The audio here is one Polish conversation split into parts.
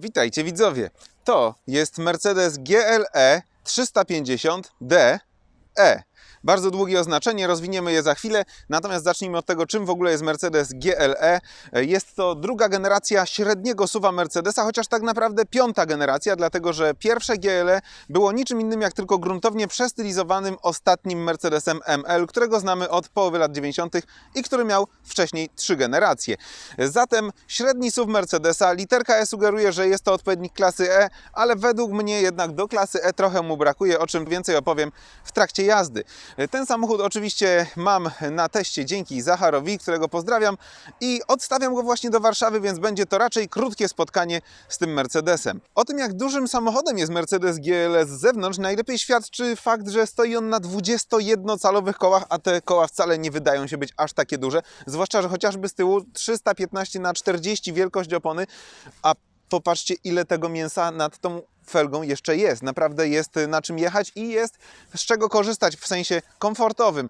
Witajcie widzowie. To jest Mercedes GLE 350 DE. Bardzo długie oznaczenie, rozwiniemy je za chwilę. Natomiast zacznijmy od tego, czym w ogóle jest Mercedes GLE. Jest to druga generacja średniego suwa Mercedesa, chociaż tak naprawdę piąta generacja, dlatego że pierwsze GLE było niczym innym jak tylko gruntownie przestylizowanym ostatnim Mercedesem ML, którego znamy od połowy lat 90. i który miał wcześniej trzy generacje. Zatem średni SUV Mercedesa, literka E sugeruje, że jest to odpowiednik klasy E, ale według mnie jednak do klasy E trochę mu brakuje, o czym więcej opowiem w trakcie jazdy. Ten samochód oczywiście mam na teście dzięki Zacharowi, którego pozdrawiam i odstawiam go właśnie do Warszawy, więc będzie to raczej krótkie spotkanie z tym Mercedesem. O tym, jak dużym samochodem jest Mercedes GLS z zewnątrz, najlepiej świadczy fakt, że stoi on na 21-calowych kołach, a te koła wcale nie wydają się być aż takie duże, zwłaszcza, że chociażby z tyłu 315 na 40 wielkość opony, a popatrzcie ile tego mięsa nad tą felgą jeszcze jest. Naprawdę jest na czym jechać i jest z czego korzystać w sensie komfortowym.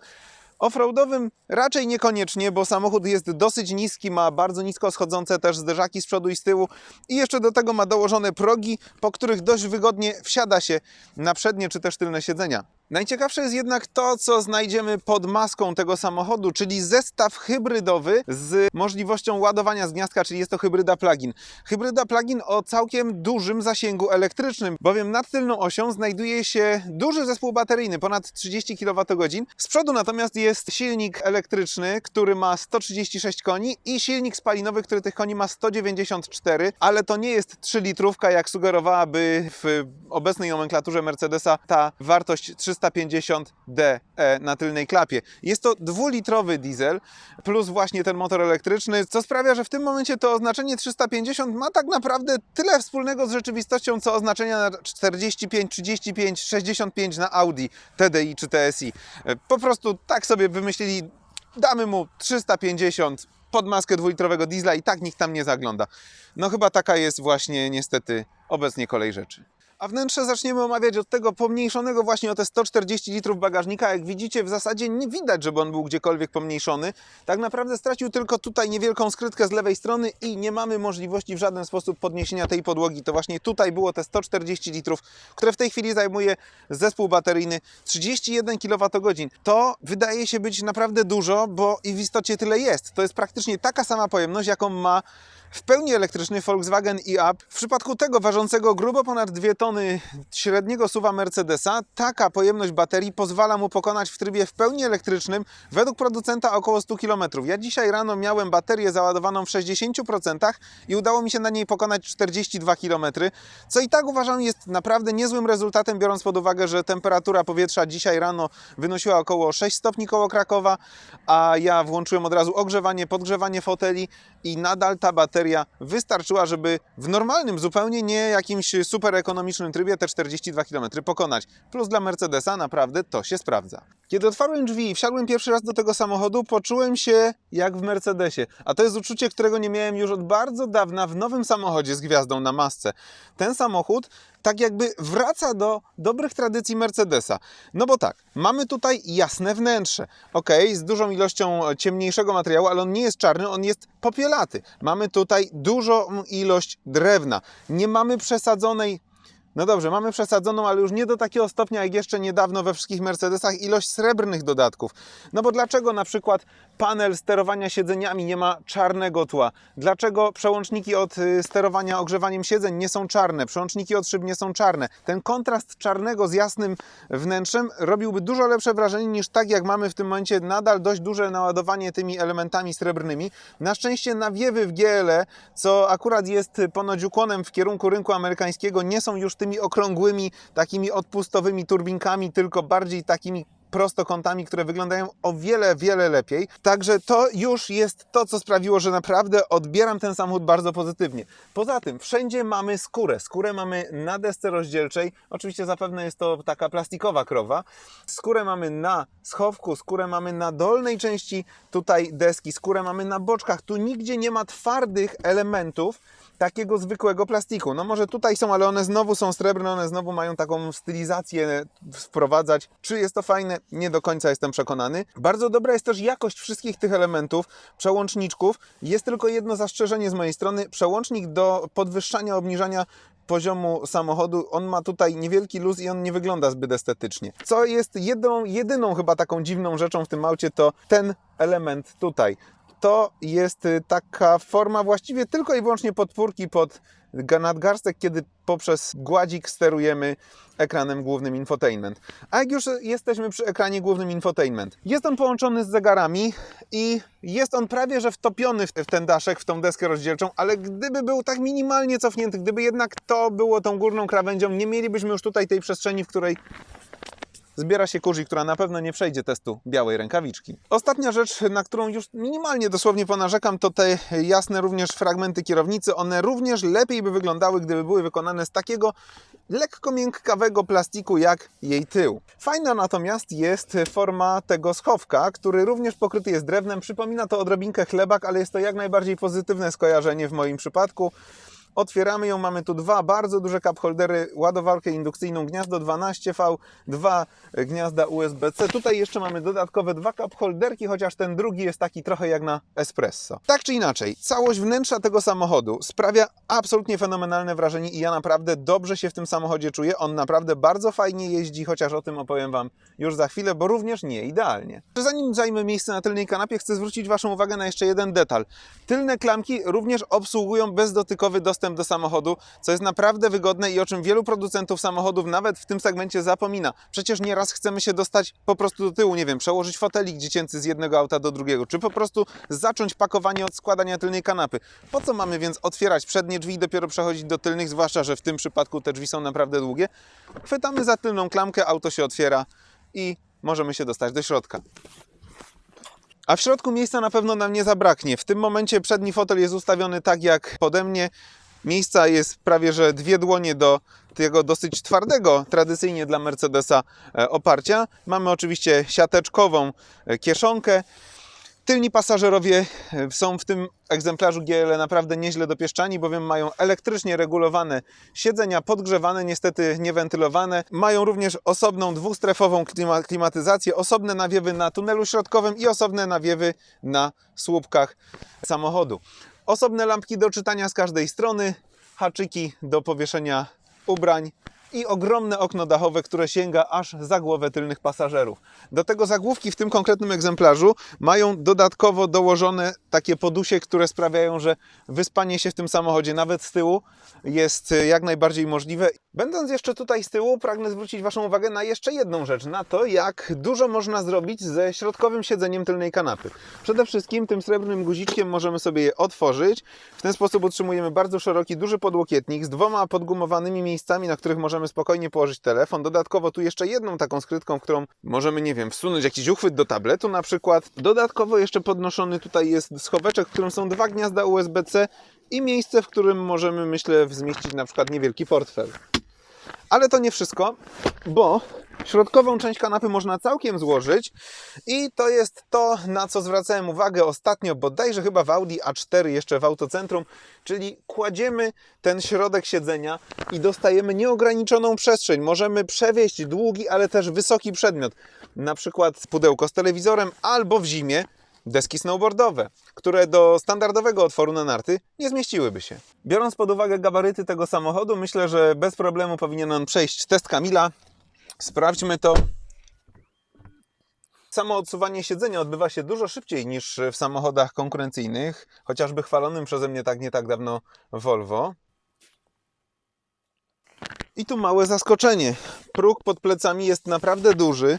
Offroadowym raczej niekoniecznie, bo samochód jest dosyć niski, ma bardzo nisko schodzące też zderzaki z przodu i z tyłu i jeszcze do tego ma dołożone progi, po których dość wygodnie wsiada się na przednie czy też tylne siedzenia. Najciekawsze jest jednak to, co znajdziemy pod maską tego samochodu, czyli zestaw hybrydowy z możliwością ładowania z gniazdka, czyli jest to hybryda plug-in. Hybryda plug-in o całkiem dużym zasięgu elektrycznym, bowiem nad tylną osią znajduje się duży zespół bateryjny, ponad 30 kWh. Z przodu natomiast jest silnik elektryczny, który ma 136 koni i silnik spalinowy, który tych koni ma 194, ale to nie jest 3 litrówka, jak sugerowałaby w obecnej nomenklaturze Mercedesa ta wartość 350DE E na tylnej klapie. Jest to dwulitrowy diesel plus właśnie ten motor elektryczny, co sprawia, że w tym momencie to oznaczenie 350 ma tak naprawdę tyle wspólnego z rzeczywistością, co oznaczenia na 45, 35, 65 na Audi TDI czy TSI. Po prostu tak sobie wymyślili, damy mu 350 pod maskę dwulitrowego diesla i tak nikt tam nie zagląda. No chyba taka jest właśnie niestety obecnie kolej rzeczy. A wnętrze zaczniemy omawiać od tego pomniejszonego właśnie o te 140 litrów bagażnika. Jak widzicie, w zasadzie nie widać, żeby on był gdziekolwiek pomniejszony. Tak naprawdę stracił tylko tutaj niewielką skrytkę z lewej strony i nie mamy możliwości w żaden sposób podniesienia tej podłogi. To właśnie tutaj było te 140 litrów, które w tej chwili zajmuje zespół bateryjny 31 kWh. To wydaje się być naprawdę dużo, bo i w istocie tyle jest. To jest praktycznie taka sama pojemność, jaką ma w pełni elektryczny Volkswagen e-Up. W przypadku tego ważącego grubo ponad 2 tony średniego suwa Mercedesa, taka pojemność baterii pozwala mu pokonać w trybie w pełni elektrycznym według producenta około 100 km. Ja dzisiaj rano miałem baterię załadowaną w 60% i udało mi się na niej pokonać 42 km, co i tak uważam jest naprawdę niezłym rezultatem, biorąc pod uwagę, że temperatura powietrza dzisiaj rano wynosiła około 6 stopni koło Krakowa, a ja włączyłem od razu ogrzewanie, podgrzewanie foteli i nadal ta bateria wystarczyła, żeby w normalnym, zupełnie nie jakimś super ekonomicznym trybie te 42 km pokonać. Plus dla Mercedesa naprawdę to się sprawdza. Kiedy otwarłem drzwi i wsiadłem pierwszy raz do tego samochodu, poczułem się jak w Mercedesie. A to jest uczucie, którego nie miałem już od bardzo dawna w nowym samochodzie z gwiazdą na masce. Ten samochód tak jakby wraca do dobrych tradycji Mercedesa. No bo tak, mamy tutaj jasne wnętrze. Ok, z dużą ilością ciemniejszego materiału, ale on nie jest czarny, on jest popielaty. Mamy tutaj dużą ilość drewna. Nie mamy przesadzonej no dobrze, mamy przesadzoną, ale już nie do takiego stopnia jak jeszcze niedawno we wszystkich Mercedesach ilość srebrnych dodatków. No bo dlaczego na przykład panel sterowania siedzeniami nie ma czarnego tła? Dlaczego przełączniki od y, sterowania ogrzewaniem siedzeń nie są czarne? Przełączniki od szyb nie są czarne? Ten kontrast czarnego z jasnym wnętrzem robiłby dużo lepsze wrażenie niż tak jak mamy w tym momencie nadal dość duże naładowanie tymi elementami srebrnymi. Na szczęście nawiewy w GLE, co akurat jest ponoć ukłonem w kierunku rynku amerykańskiego, nie są już tymi okrągłymi, takimi odpustowymi turbinkami, tylko bardziej takimi prostokątami, które wyglądają o wiele, wiele lepiej. Także to już jest to, co sprawiło, że naprawdę odbieram ten samochód bardzo pozytywnie. Poza tym, wszędzie mamy skórę. Skórę mamy na desce rozdzielczej. Oczywiście zapewne jest to taka plastikowa krowa. Skórę mamy na schowku, skórę mamy na dolnej części tutaj deski, skórę mamy na boczkach. Tu nigdzie nie ma twardych elementów, takiego zwykłego plastiku. No może tutaj są, ale one znowu są srebrne, one znowu mają taką stylizację wprowadzać. Czy jest to fajne? Nie do końca jestem przekonany. Bardzo dobra jest też jakość wszystkich tych elementów, przełączniczków. Jest tylko jedno zastrzeżenie z mojej strony. Przełącznik do podwyższania, obniżania poziomu samochodu, on ma tutaj niewielki luz i on nie wygląda zbyt estetycznie. Co jest jedną, jedyną chyba taką dziwną rzeczą w tym aucie, to ten element tutaj. To jest y, taka forma właściwie tylko i wyłącznie podpórki pod nadgarstek, kiedy poprzez gładzik sterujemy ekranem głównym infotainment. A jak już jesteśmy przy ekranie głównym infotainment, jest on połączony z zegarami i jest on prawie że wtopiony w ten daszek, w tą deskę rozdzielczą, ale gdyby był tak minimalnie cofnięty, gdyby jednak to było tą górną krawędzią, nie mielibyśmy już tutaj tej przestrzeni, w której zbiera się kurz, która na pewno nie przejdzie testu białej rękawiczki. Ostatnia rzecz, na którą już minimalnie dosłownie ponarzekam, to te jasne również fragmenty kierownicy. One również lepiej by wyglądały, gdyby były wykonane z takiego lekko miękkawego plastiku jak jej tył. Fajna natomiast jest forma tego schowka, który również pokryty jest drewnem. Przypomina to odrobinkę chlebak, ale jest to jak najbardziej pozytywne skojarzenie w moim przypadku. Otwieramy ją, mamy tu dwa bardzo duże cup holdery, ładowarkę indukcyjną, gniazdo 12V, dwa gniazda USB-C. Tutaj jeszcze mamy dodatkowe dwa cup holderki, chociaż ten drugi jest taki trochę jak na espresso. Tak czy inaczej, całość wnętrza tego samochodu sprawia absolutnie fenomenalne wrażenie i ja naprawdę dobrze się w tym samochodzie czuję. On naprawdę bardzo fajnie jeździ, chociaż o tym opowiem Wam już za chwilę, bo również nie idealnie. Zanim zajmę miejsce na tylnej kanapie, chcę zwrócić Waszą uwagę na jeszcze jeden detal. Tylne klamki również obsługują bezdotykowy dostęp do samochodu, co jest naprawdę wygodne i o czym wielu producentów samochodów nawet w tym segmencie zapomina. Przecież nieraz chcemy się dostać po prostu do tyłu, nie wiem, przełożyć fotelik dziecięcy z jednego auta do drugiego, czy po prostu zacząć pakowanie od składania tylnej kanapy. Po co mamy więc otwierać przednie drzwi i dopiero przechodzić do tylnych, zwłaszcza, że w tym przypadku te drzwi są naprawdę długie? Chwytamy za tylną klamkę, auto się otwiera i możemy się dostać do środka. A w środku miejsca na pewno nam nie zabraknie. W tym momencie przedni fotel jest ustawiony tak jak pode mnie. Miejsca jest prawie że dwie dłonie do tego dosyć twardego, tradycyjnie dla Mercedesa e, oparcia. Mamy oczywiście siateczkową e, kieszonkę. Tylni pasażerowie e, są w tym egzemplarzu GL naprawdę nieźle dopieszczani, bowiem mają elektrycznie regulowane siedzenia, podgrzewane, niestety niewentylowane. Mają również osobną dwustrefową klima klimatyzację, osobne nawiewy na tunelu środkowym i osobne nawiewy na słupkach samochodu. Osobne lampki do czytania z każdej strony, haczyki do powieszenia ubrań i ogromne okno dachowe, które sięga aż za głowę tylnych pasażerów. Do tego zagłówki w tym konkretnym egzemplarzu mają dodatkowo dołożone takie podusie, które sprawiają, że wyspanie się w tym samochodzie nawet z tyłu jest jak najbardziej możliwe. Będąc jeszcze tutaj z tyłu, pragnę zwrócić Waszą uwagę na jeszcze jedną rzecz, na to, jak dużo można zrobić ze środkowym siedzeniem tylnej kanapy. Przede wszystkim tym srebrnym guziczkiem możemy sobie je otworzyć. W ten sposób utrzymujemy bardzo szeroki, duży podłokietnik z dwoma podgumowanymi miejscami, na których możemy spokojnie położyć telefon. Dodatkowo tu jeszcze jedną taką skrytką, w którą możemy, nie wiem, wsunąć jakiś uchwyt do tabletu na przykład. Dodatkowo jeszcze podnoszony tutaj jest schoweczek, w którym są dwa gniazda USB-C i miejsce, w którym możemy, myślę, zmieścić na przykład niewielki portfel. Ale to nie wszystko, bo środkową część kanapy można całkiem złożyć i to jest to, na co zwracałem uwagę ostatnio, bodajże chyba w Audi A4 jeszcze w autocentrum, czyli kładziemy ten środek siedzenia i dostajemy nieograniczoną przestrzeń. Możemy przewieźć długi, ale też wysoki przedmiot, na przykład pudełko z telewizorem albo w zimie deski snowboardowe, które do standardowego otworu na narty nie zmieściłyby się. Biorąc pod uwagę gabaryty tego samochodu, myślę, że bez problemu powinien on przejść test Kamila. Sprawdźmy to. Samo odsuwanie siedzenia odbywa się dużo szybciej niż w samochodach konkurencyjnych, chociażby chwalonym przeze mnie tak nie tak dawno Volvo. I tu małe zaskoczenie. Próg pod plecami jest naprawdę duży.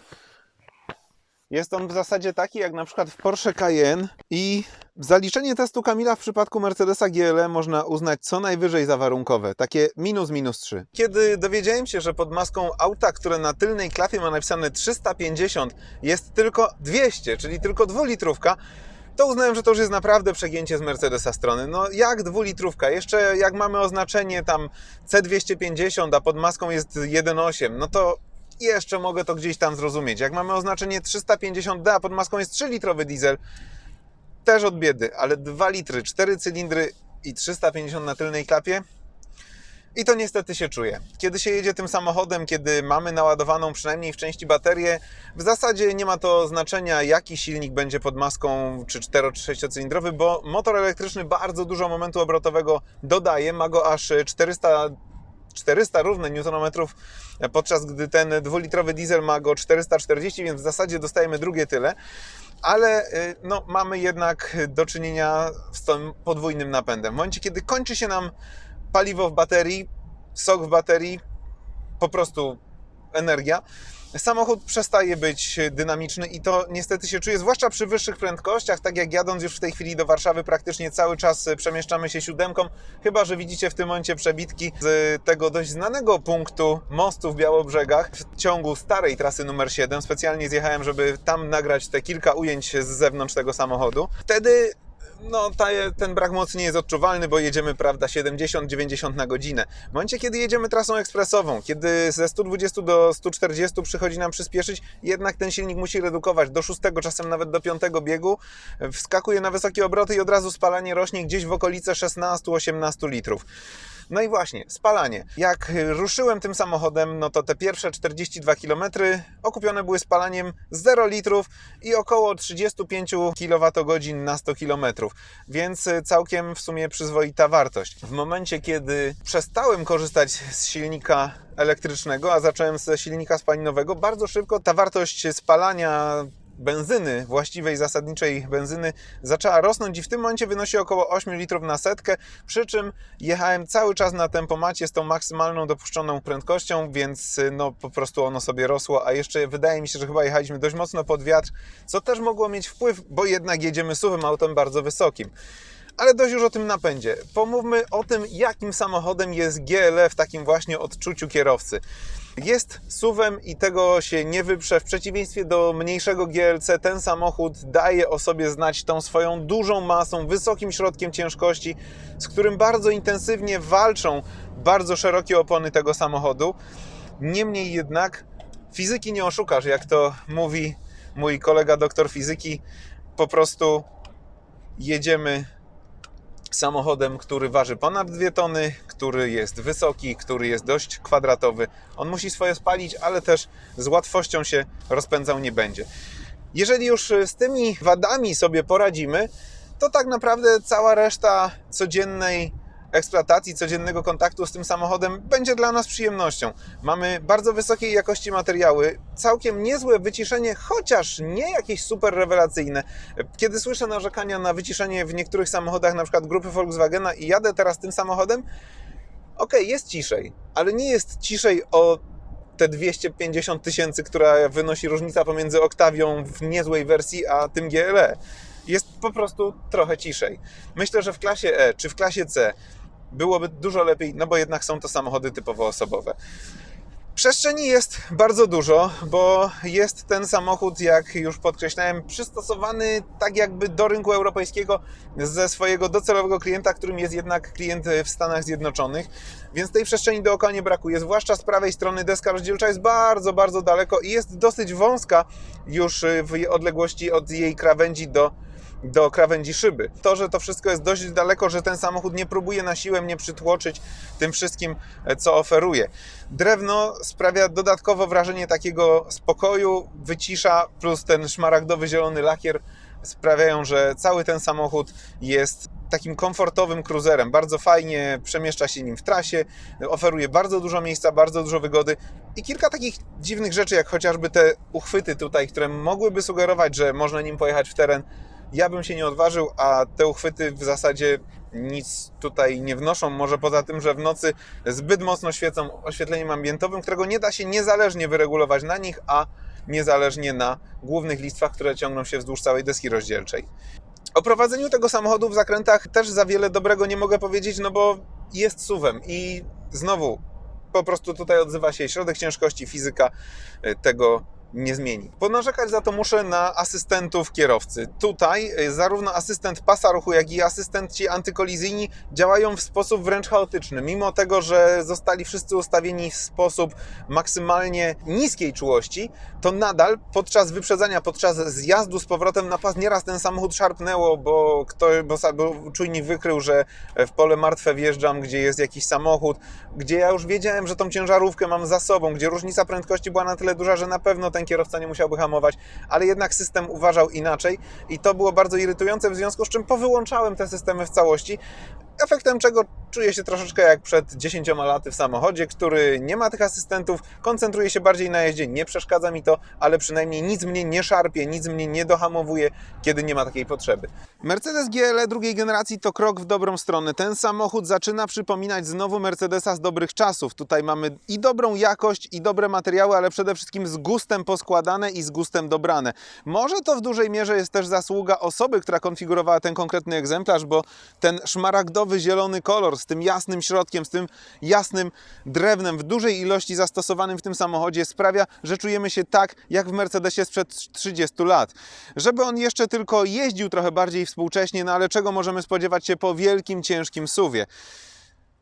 Jest on w zasadzie taki jak na przykład w Porsche Cayenne i zaliczenie testu Kamila w przypadku Mercedesa GLE można uznać co najwyżej za warunkowe, takie minus minus 3. Kiedy dowiedziałem się, że pod maską auta, które na tylnej klapie ma napisane 350 jest tylko 200, czyli tylko dwulitrówka, to uznałem, że to już jest naprawdę przegięcie z Mercedesa strony. No jak dwulitrówka? Jeszcze jak mamy oznaczenie tam C250, a pod maską jest 1.8, no to jeszcze mogę to gdzieś tam zrozumieć. Jak mamy oznaczenie 350D, a pod maską jest 3-litrowy diesel, też od biedy, ale 2 litry, 4 cylindry i 350 na tylnej klapie, I to niestety się czuje. Kiedy się jedzie tym samochodem, kiedy mamy naładowaną przynajmniej w części baterię, w zasadzie nie ma to znaczenia, jaki silnik będzie pod maską, czy 4 czy 6-cylindrowy, bo motor elektryczny bardzo dużo momentu obrotowego dodaje, ma go aż 400 400 równe newtonometrów, podczas gdy ten dwulitrowy diesel ma go 440, więc w zasadzie dostajemy drugie tyle. Ale y, no, mamy jednak do czynienia z tym podwójnym napędem. W momencie, kiedy kończy się nam paliwo w baterii, sok w baterii, po prostu energia, samochód przestaje być dynamiczny i to niestety się czuje, zwłaszcza przy wyższych prędkościach, tak jak jadąc już w tej chwili do Warszawy praktycznie cały czas przemieszczamy się siódemką, chyba że widzicie w tym momencie przebitki z tego dość znanego punktu mostu w Białobrzegach w ciągu starej trasy numer 7. Specjalnie zjechałem, żeby tam nagrać te kilka ujęć z zewnątrz tego samochodu. Wtedy no, ta, ten brak mocy nie jest odczuwalny, bo jedziemy, prawda, 70-90 na godzinę. W momencie, kiedy jedziemy trasą ekspresową, kiedy ze 120 do 140 przychodzi nam przyspieszyć, jednak ten silnik musi redukować do 6, czasem nawet do 5 biegu, wskakuje na wysokie obroty i od razu spalanie rośnie gdzieś w okolice 16-18 litrów. No i właśnie, spalanie. Jak ruszyłem tym samochodem, no to te pierwsze 42 km okupione były spalaniem 0 litrów i około 35 kWh na 100 km, więc całkiem w sumie przyzwoita wartość. W momencie, kiedy przestałem korzystać z silnika elektrycznego, a zacząłem ze silnika spalinowego, bardzo szybko ta wartość spalania benzyny, właściwej, zasadniczej benzyny zaczęła rosnąć i w tym momencie wynosi około 8 litrów na setkę, przy czym jechałem cały czas na tempomacie z tą maksymalną dopuszczoną prędkością, więc no po prostu ono sobie rosło, a jeszcze wydaje mi się, że chyba jechaliśmy dość mocno pod wiatr, co też mogło mieć wpływ, bo jednak jedziemy suwym autem bardzo wysokim. Ale dość już o tym napędzie. Pomówmy o tym, jakim samochodem jest GLE w takim właśnie odczuciu kierowcy. Jest suwem i tego się nie wyprze. W przeciwieństwie do mniejszego GLC, ten samochód daje o sobie znać tą swoją dużą masą, wysokim środkiem ciężkości, z którym bardzo intensywnie walczą bardzo szerokie opony tego samochodu. Niemniej jednak fizyki nie oszukasz, jak to mówi mój kolega doktor fizyki. Po prostu jedziemy samochodem, który waży ponad 2 tony, który jest wysoki, który jest dość kwadratowy. On musi swoje spalić, ale też z łatwością się rozpędzał nie będzie. Jeżeli już z tymi wadami sobie poradzimy, to tak naprawdę cała reszta codziennej eksploatacji, codziennego kontaktu z tym samochodem będzie dla nas przyjemnością. Mamy bardzo wysokiej jakości materiały, całkiem niezłe wyciszenie, chociaż nie jakieś super rewelacyjne. Kiedy słyszę narzekania na wyciszenie w niektórych samochodach, na przykład grupy Volkswagena i jadę teraz tym samochodem, ok, jest ciszej, ale nie jest ciszej o te 250 tysięcy, która wynosi różnica pomiędzy Octavią w niezłej wersji, a tym GLE. Jest po prostu trochę ciszej. Myślę, że w klasie E czy w klasie C byłoby dużo lepiej, no bo jednak są to samochody typowo osobowe. Przestrzeni jest bardzo dużo, bo jest ten samochód, jak już podkreślałem, przystosowany tak jakby do rynku europejskiego ze swojego docelowego klienta, którym jest jednak klient w Stanach Zjednoczonych, więc tej przestrzeni dookoła nie brakuje, zwłaszcza z prawej strony deska rozdzielcza jest bardzo, bardzo daleko i jest dosyć wąska już w odległości od jej krawędzi do do krawędzi szyby. To, że to wszystko jest dość daleko, że ten samochód nie próbuje na siłę mnie przytłoczyć tym wszystkim, co oferuje. Drewno sprawia dodatkowo wrażenie takiego spokoju, wycisza, plus ten szmaragdowy zielony lakier sprawiają, że cały ten samochód jest takim komfortowym cruiserem. Bardzo fajnie przemieszcza się nim w trasie, oferuje bardzo dużo miejsca, bardzo dużo wygody i kilka takich dziwnych rzeczy, jak chociażby te uchwyty tutaj, które mogłyby sugerować, że można nim pojechać w teren ja bym się nie odważył, a te uchwyty w zasadzie nic tutaj nie wnoszą. Może poza tym, że w nocy zbyt mocno świecą oświetleniem ambientowym, którego nie da się niezależnie wyregulować na nich, a niezależnie na głównych listwach, które ciągną się wzdłuż całej deski rozdzielczej. O prowadzeniu tego samochodu w zakrętach też za wiele dobrego nie mogę powiedzieć, no bo jest suwem i znowu po prostu tutaj odzywa się środek ciężkości, fizyka tego nie zmieni. Ponarzekać za to muszę na asystentów kierowcy. Tutaj y, zarówno asystent pasa ruchu, jak i asystenci antykolizyjni działają w sposób wręcz chaotyczny. Mimo tego, że zostali wszyscy ustawieni w sposób maksymalnie niskiej czułości, to nadal podczas wyprzedzania, podczas zjazdu z powrotem na pas nieraz ten samochód szarpnęło, bo, kto, bo, bo czujnik wykrył, że w pole martwe wjeżdżam, gdzie jest jakiś samochód, gdzie ja już wiedziałem, że tą ciężarówkę mam za sobą, gdzie różnica prędkości była na tyle duża, że na pewno ten kierowca nie musiałby hamować, ale jednak system uważał inaczej i to było bardzo irytujące, w związku z czym powyłączałem te systemy w całości, efektem czego czuję się troszeczkę jak przed 10 laty w samochodzie, który nie ma tych asystentów, koncentruje się bardziej na jeździe, nie przeszkadza mi to, ale przynajmniej nic mnie nie szarpie, nic mnie nie dohamowuje, kiedy nie ma takiej potrzeby. Mercedes GLE drugiej generacji to krok w dobrą stronę. Ten samochód zaczyna przypominać znowu Mercedesa z dobrych czasów. Tutaj mamy i dobrą jakość, i dobre materiały, ale przede wszystkim z gustem poskładane i z gustem dobrane. Może to w dużej mierze jest też zasługa osoby, która konfigurowała ten konkretny egzemplarz, bo ten szmaragdowy, zielony kolor z tym jasnym środkiem, z tym jasnym drewnem w dużej ilości zastosowanym w tym samochodzie sprawia, że czujemy się tak, jak w Mercedesie sprzed 30 lat. Żeby on jeszcze tylko jeździł trochę bardziej współcześnie, no ale czego możemy spodziewać się po wielkim, ciężkim suwie?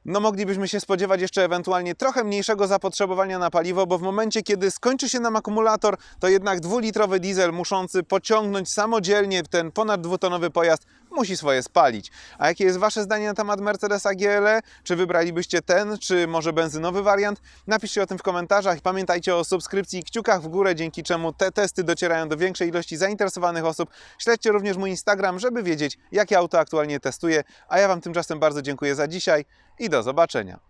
no moglibyśmy się spodziewać jeszcze ewentualnie trochę mniejszego zapotrzebowania na paliwo, bo w momencie, kiedy skończy się nam akumulator, to jednak dwulitrowy diesel muszący pociągnąć samodzielnie ten ponad dwutonowy pojazd musi swoje spalić. A jakie jest Wasze zdanie na temat Mercedesa GLE? Czy wybralibyście ten, czy może benzynowy wariant? Napiszcie o tym w komentarzach pamiętajcie o subskrypcji i kciukach w górę, dzięki czemu te testy docierają do większej ilości zainteresowanych osób. Śledźcie również mój Instagram, żeby wiedzieć, jakie auto aktualnie testuję. A ja Wam tymczasem bardzo dziękuję za dzisiaj i do zobaczenia.